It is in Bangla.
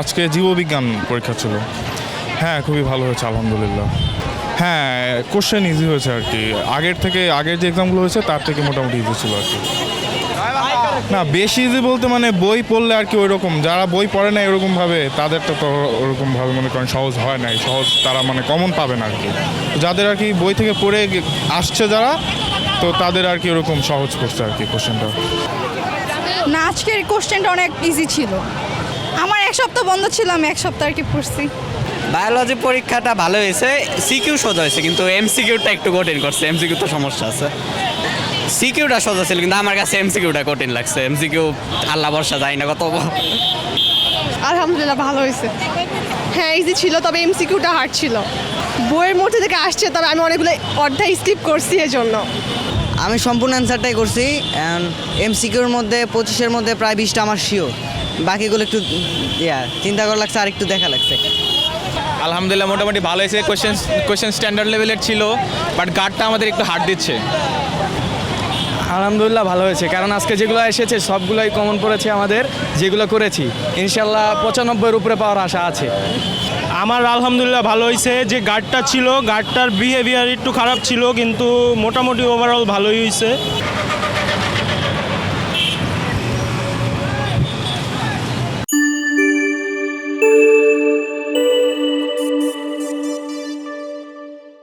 আজকে জীববিজ্ঞান পরীক্ষা ছিল। হ্যাঁ খুবই ভালো হয়েছে, আলহামদুলিল্লাহ। হ্যাঁ কোশ্চেন ইজি হয়েছে আর কি। আগের থেকে, আগের যে এক্সামগুলো হয়েছে, তার থেকে মোটামুটি ইজি ছিল আর কি। না, বেশি ইজি বলতে মানে বই পড়লে আর কি ওইরকম। যারা বই পড়ে না এরকমভাবে তাদেরটা তো ওরকমভাবে মনে করেন সহজ হয় নাই। সহজ তারা মানে কমন পাবে না আর কি। যাদের আর কি বই থেকে পড়ে আসছে যারা, তো তাদের আর কি ওরকম সহজ করছে আর কি কোশ্চেনটা না, আজকের কোশ্চেনটা অনেক ইজি ছিল। আমার এক সপ্তাহ বন্ধ ছিল আমি এক সপ্তাহ আর কি পড়ছি। বায়োলজি পরীক্ষাটা ভালো হয়েছে সিকিউ সোজা হয়েছে কিন্তু এমসিকিউটা একটু কঠিন করছে এমসিকিউ তো সমস্যা আছে। সিকিউটা সোজা ছিল কিন্তু আমার কাছে এমসিকিউটা কঠিন লাগছে এমসিকিউ আল্লাহ বর্ষা যায় না কত। আলহামদুলিল্লাহ ভালো হয়েছে। হ্যাঁ ইজি ছিল তবে এমসিকিউটা হার্ড ছিল। বইয়ের মধ্যে থেকে আসছে তবে আমি অনেকগুলো অধ্যায় স্কিপ করছি এজন্য। আমি সম্পূর্ণ অ্যান্সারটাই করছি এমসিকিউর মধ্যে পঁচিশের মধ্যে প্রায় বিশটা আমার শিওর বাকিগুলো একটু ইয়া চিন্তা করা লাগছে আর একটু দেখা লাগছে। আলহামদুলিল্লাহ মোটামুটি ভালো হয়েছে। কোয়েশ্চেন কোয়েশ্চেন স্ট্যান্ডার্ড লেভেলের ছিল বাট গার্ডটা আমাদের একটু হার্ড দিচ্ছে। আলহামদুলিল্লাহ ভালো হয়েছে। কারণ আজকে যেগুলো এসেছে সবগুলোই কমন পড়েছে আমাদের যেগুলো করেছি। ইনশাল্লাহ পঁচানব্বইয়ের উপরে পাওয়ার আশা আছে। আমার আলহামদুলিল্লাহ ভালো হয়েছে। যে গার্ডটা ছিল গার্ডটার বিহেভিয়ার একটু খারাপ ছিল কিন্তু মোটামুটি ওভারঅল ভালোই হয়েছে।